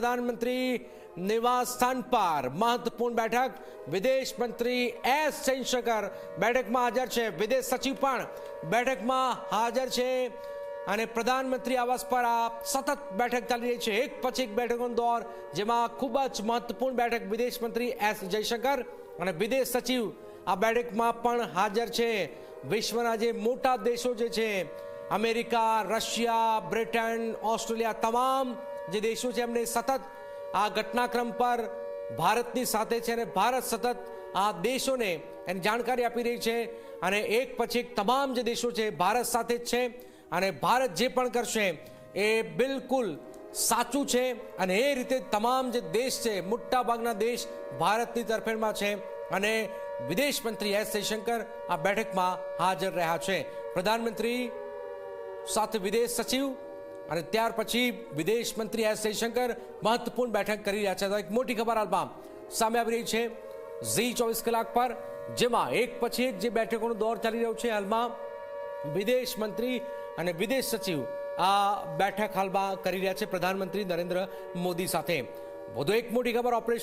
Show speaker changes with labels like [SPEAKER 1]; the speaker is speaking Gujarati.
[SPEAKER 1] પ્રધાનમંત્રી નિવાસ સ્થાન પર મહત્વપૂર્ણ બેઠક. વિદેશ મંત્રી એસ જયશંકર બેઠકમાં હાજર છે. વિદેશ સચિવ પણ બેઠકમાં હાજર છે. અને પ્રધાનમંત્રી આવાસ પર આ સતત બેઠક ચાલી રહી છે. એક પછી એક બેઠકોનો દોર, જેમાં ખૂબ જ મહત્વપૂર્ણ બેઠક વિદેશ મંત્રી એસ જયશંકર અને વિદેશ સચિવ આ બેઠકમાં પણ હાજર છે. વિશ્વના જે મોટા દેશો જે છે, અમેરિકા, રશિયા, બ્રિટન, ઓસ્ટ્રેલિયા, તમામ જે દેશો છે એમને સતત આ ઘટનાક્રમ પર ભારતની સાથે છે અને ભારત સતત આ દેશોને એની જાણકારી આપી રહી છે અને એક પછી એક તમામ જે દેશો છે ભારત સાથે જ છે અને ભારત જે પણ કરશે એ બિલકુલ સાચું છે અને એ રીતે તમામ જે દેશ છે, મોટાભાગના દેશ ભારતની તરફેણમાં છે અને વિદેશ મંત્રી એસ જયશંકર આ બેઠકમાં હાજર રહ્યા છે. પ્રધાનમંત્રી સાથે વિદેશ સચિવ અને ત્યાર પછી વિદેશ મંત્રી એસ જયશંકર મહત્વપૂર્ણ બેઠક કરી રહ્યા છે. તો એક મોટી ખબર હાલમાં સામે આવી રહી છે ઝી ચોવીસ કલાક પર, જેમાં એક પછી એક જે બેઠકોનો દોર ચાલી રહ્યો છે હાલમાં વિદેશ મંત્રી અને વિદેશ સચિવ આ બેઠક હાલમાં કરી રહ્યા છે પ્રધાનમંત્રી નરેન્દ્ર મોદી સાથે. વધુ એક મોટી ખબર ઓપરેશન